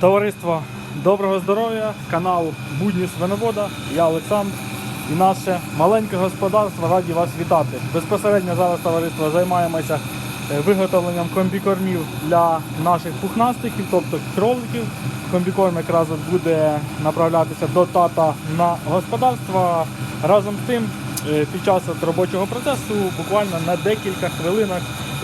Товариство доброго здоров'я, канал Будні Свиновода, я Олександр і наше маленьке господарство раді вас вітати. Безпосередньо зараз товариство займаємося е, виготовленням комбікормів для наших пухнастиків, тобто кроликів. Комбікорм якраз буде направлятися до тата на господарство. Разом з тим, е, під час робочого процесу буквально на декілька хвилинок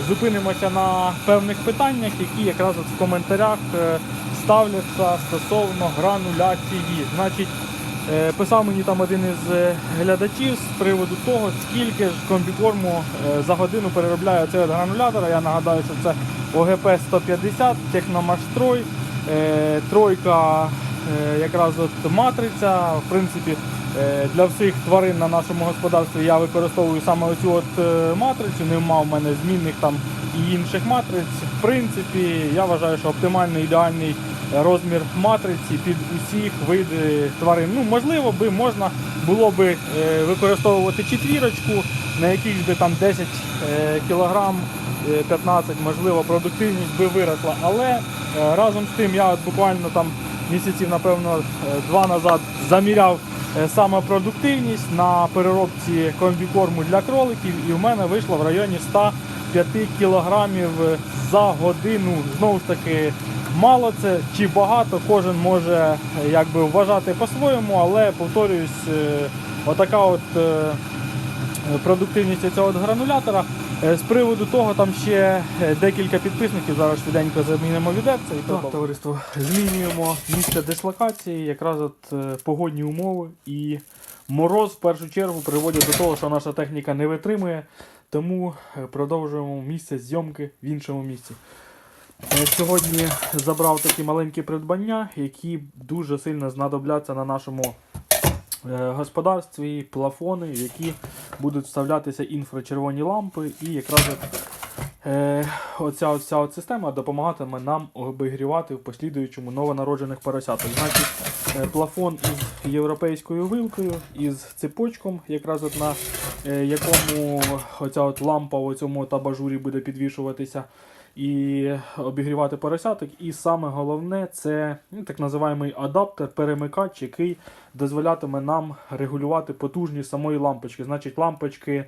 зупинимося на певних питаннях, які якраз в коментарях е, ставляться стосовно грануляції. Значить, е, писав мені там один із е, глядачів з приводу того, скільки ж комбікорму е, за годину переробляє цей гранулятор. Я нагадаю, що це ОГП 150, Техномаштрой, тройка якраз от матриця. В принципі, для всіх тварин на нашому господарстві я використовую саме оцю от матрицю. Не мав в мене змінних там і інших матриць. В принципі, я вважаю, що оптимальний ідеальний розмір матриці під усіх види тварин. Ну, можливо, би можна було би е, використовувати четвірочку, на яких би там 10 е, кілограм, е, 15, можливо, продуктивність би виросла. Але е, разом з тим я от буквально там місяців, напевно, е, два назад заміряв е, саме продуктивність на переробці комбікорму для кроликів, і в мене вийшло в районі 105 кілограмів за годину. Знову ж таки, мало це чи багато, кожен може е, якби вважати по-своєму, але повторююсь, е, отака от. е, Продуктивність цього гранулятора. З приводу того, там ще декілька підписників. Зараз швиденько замінимо відерце і так, товариство. Змінюємо місце дислокації, якраз от погодні умови і мороз в першу чергу приводять до того, що наша техніка не витримує, тому продовжуємо місце зйомки в іншому місці. Е, Сьогодні забрав такі маленькі придбання, які дуже сильно знадобляться на нашому е, господарстві, плафони, в які будуть вставлятися інфрачервоні лампи, і якраз е, оця, оця система допомагатиме нам обігрівати в послідуючому новонароджених поросяток. Значить, плафон із європейською вилкою, із цепочком, якраз от на якому оця от лампа у цьому от абажурі буде підвішуватися і обігрівати поросяток. І саме головне це ну, так називаємо адаптер, перемикач, який дозволятиме нам регулювати потужність самої лампочки. Значить, лампочки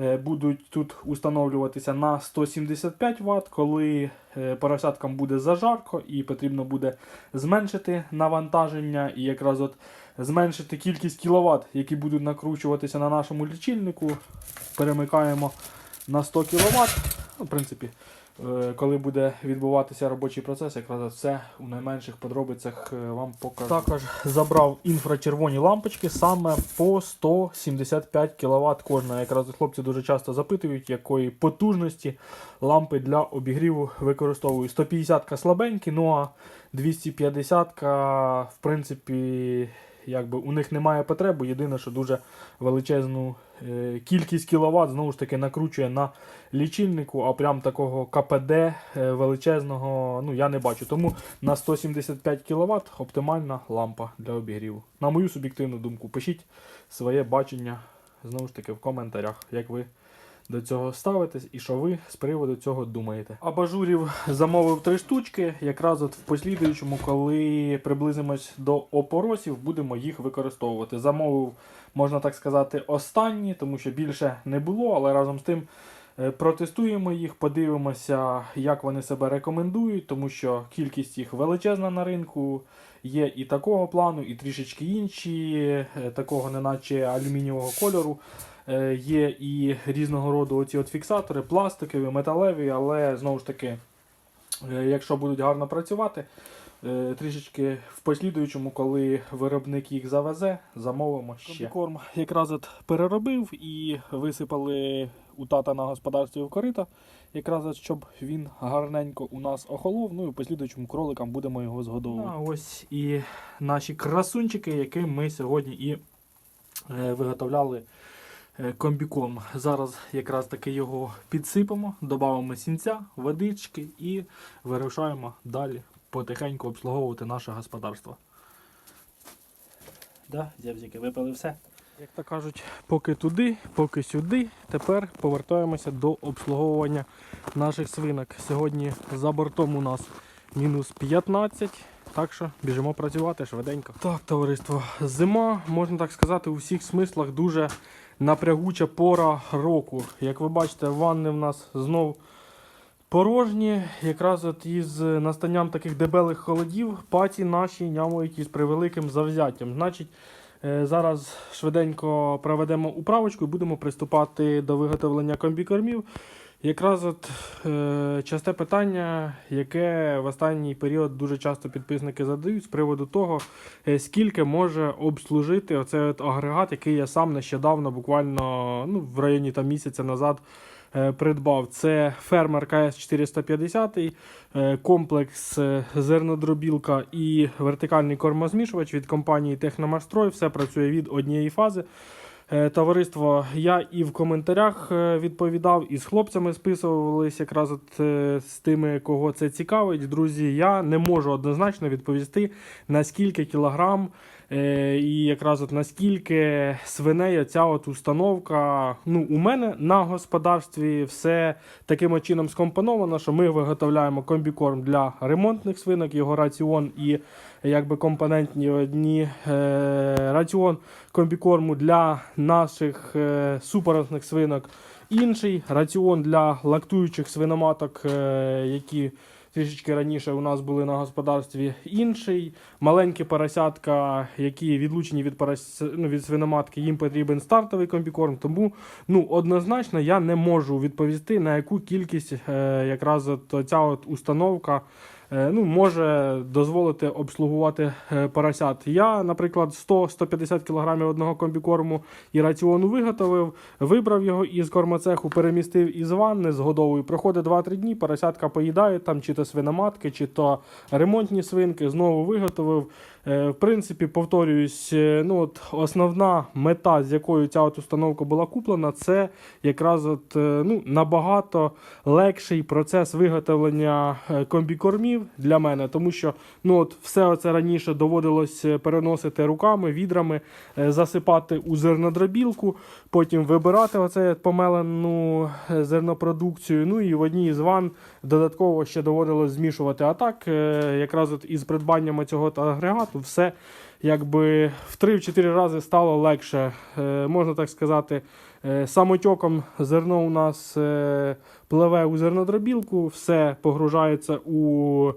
е, будуть тут установлюватися на 175 Вт, коли е, поросяткам буде зажарко і потрібно буде зменшити навантаження і якраз от зменшити кількість кіловат, які будуть накручуватися на нашому лічильнику. Перемикаємо на 100 кВт. Ну, в принципі, коли буде відбуватися робочий процес, якраз все у найменших подробицях е, вам покажу. Також забрав інфрачервоні лампочки саме по 175 кВт кожна. Якраз хлопці дуже часто запитують, якої потужності лампи для обігріву використовую. 150 слабенькі, ну а 250 в принципі. Якби у них немає потреби, єдине, що дуже величезну е, кількість кіловат знову ж таки накручує на лічильнику, а прям такого КПД е, величезного ну, я не бачу. Тому на 175 кВт оптимальна лампа для обігріву. На мою суб'єктивну думку, пишіть своє бачення знову ж таки в коментарях, як ви до цього ставитесь і що ви з приводу цього думаєте. Абажурів замовив три штучки. Якраз от в послідуючому, коли приблизимось до опоросів, будемо їх використовувати. Замовив, можна так сказати, останні, тому що більше не було, але разом з тим. е, Протестуємо їх, подивимося, як вони себе рекомендують, тому що кількість їх величезна на ринку. Є і такого плану, і трішечки інші, е, такого неначе алюмінієвого кольору. Е, Є і різного роду оці от фіксатори, пластикові, металеві, але знову ж таки, е, якщо будуть гарно працювати, е, трішечки в послідуючому, коли виробник їх завезе, замовимо ще. Корм якраз от переробив і висипали у тата на господарстві в корита, якраз от, щоб він гарненько у нас охолов. Ну і в послідуючому кроликам будемо його згодовувати. А ось і наші красунчики, яким ми сьогодні і виготовляли е, комбікорм. Зараз якраз таки його підсипемо, додамо сінця, водички і вирушаємо далі потихеньку обслуговувати наше господарство. Да, зябзики, випили все. Як то кажуть, поки туди, поки сюди. Тепер повертаємося до обслуговування наших свинок. Сьогодні за бортом у нас мінус 15. Так що біжимо працювати швиденько. Так, товариство, зима, можна так сказати, у всіх смислах дуже напрягуча пора року. Як ви бачите, ванни в нас знов порожні. Якраз от із настанням таких дебелих холодів паті наші нямують із превеликим завзяттям. Значить, зараз швиденько проведемо управочку і будемо приступати до виготовлення комбікормів. Якраз от е, часте питання, яке в останній період дуже часто підписники задають з приводу того, е, скільки може обслужити оцей от агрегат, який я сам нещодавно, буквально ну, в районі там, місяця назад е, придбав. Це фермер КС 450, е, комплекс е, зернодробілка і вертикальний кормозмішувач від компанії Техномастрой. Все працює від однієї фази. Е, Товариство, я і в коментарях е, відповідав, і з хлопцями списувались якраз от е, з тими, кого це цікавить. Друзі, я не можу однозначно відповісти, наскільки кілограм е, і якраз от наскільки свиней ця от установка. Ну, у мене на господарстві все таким чином скомпоновано, що ми виготовляємо комбікорм для ремонтних свинок, його раціон і якби компонентні одні е, раціон комбікорму для наших е, супоросних свинок. Інший раціон для лактуючих свиноматок, е, які трішечки раніше у нас були на господарстві. Інший маленькі поросятка, які відлучені від, порос... ну, від свиноматки, їм потрібен стартовий комбікорм. Тому ну, однозначно я не можу відповісти, на яку кількість е, якраз от ця от установка ну, може дозволити обслугувати е, поросят. Я, наприклад, 100-150 кг одного комбікорму і раціону виготовив, вибрав його із кормоцеху, перемістив із ванни з. Проходить 2-3 дні, поросятка поїдає там чи то свиноматки, чи то ремонтні свинки, знову виготовив. Е, В принципі, повторююсь, е, ну от основна мета, з якою ця от установка була куплена, це якраз от, е, ну, набагато легший процес виготовлення комбікормів для мене, тому що ну, от все це раніше доводилось переносити руками, відрами, засипати у зернодробілку, потім вибирати оце помелену зернопродукцію. Ну і в одній з ван додатково ще доводилось змішувати. А так, якраз от із придбанням цього агрегату, все якби в 3-4 рази стало легше. Е, можна так сказати, е, самотьоком зерно у нас е, пливе у зернодробілку, все погружається у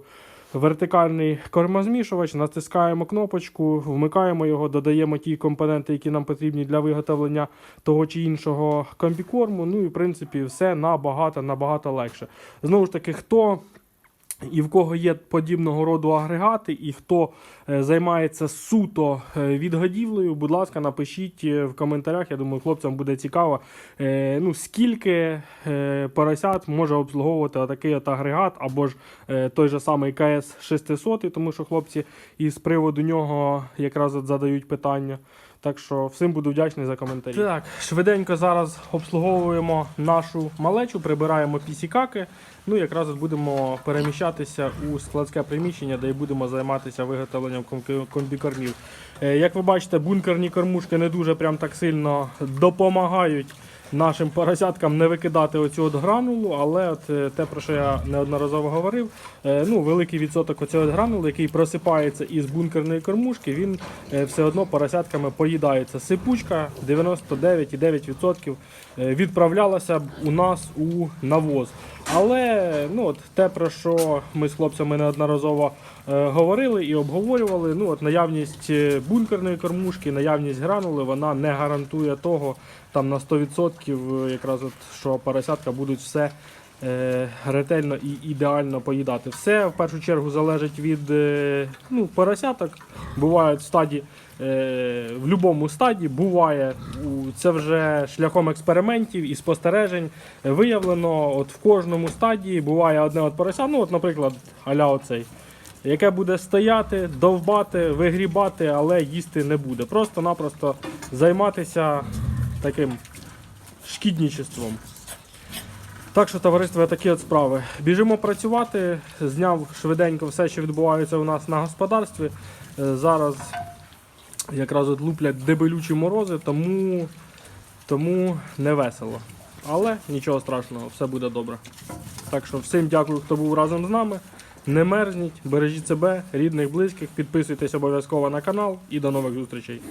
вертикальний кормозмішувач, натискаємо кнопочку, вмикаємо його, додаємо ті компоненти, які нам потрібні для виготовлення того чи іншого комбікорму. Ну і в принципі все набагато набагато легше. Знову ж таки, хто і в кого є подібного роду агрегати, і хто е, займається суто е, відгодівлею, будь ласка, напишіть е, в коментарях. Я думаю, хлопцям буде цікаво, ну, скільки поросят може обслуговувати отакий от агрегат, або ж той же самий КС 600, тому що хлопці із приводу нього якраз от задають питання. Так що всім буду вдячний за коментарі. Так, швиденько зараз обслуговуємо нашу малечу, прибираємо пісікаки. Ну, якраз будемо переміщатися у складське приміщення, де й будемо займатися виготовленням комбікормів. Е, Як ви бачите, бункерні кормушки не дуже прям так сильно допомагають нашим поросяткам не викидати оцю от гранулу, але от е, те, про що я неодноразово говорив, е, ну, великий відсоток оцього от гранули, який просипається із бункерної кормушки, він е, все одно поросятками поїдається. Сипучка 99,9% е, відправлялася у нас у навоз. Але ну, от, те, про що ми з хлопцями неодноразово е, говорили і обговорювали, ну, от, наявність бункерної кормушки, наявність гранули, вона не гарантує того там, на 100%, якраз от, що поросятка будуть все е, ретельно і ідеально поїдати. Все в першу чергу залежить від е, ну, поросяток. Бувають стадії. Е, в будь-якому стаді буває це вже шляхом експериментів і спостережень е, виявлено. От в кожному стадії буває одне от порося. Ну, от, наприклад, аля оцей, яке буде стояти, довбати, вигрібати, але їсти не буде. Просто-напросто займатися таким шкідничеством. Так що, товариство, такі от справи. Біжимо працювати, зняв швиденько все, що відбувається у нас на господарстві. Е, Зараз якраз от луплять дебелючі морози, тому, тому не весело. Але нічого страшного, все буде добре. Так що всім дякую, хто був разом з нами. Не мерзніть, бережіть себе, рідних, близьких, підписуйтесь обов'язково на канал і до нових зустрічей.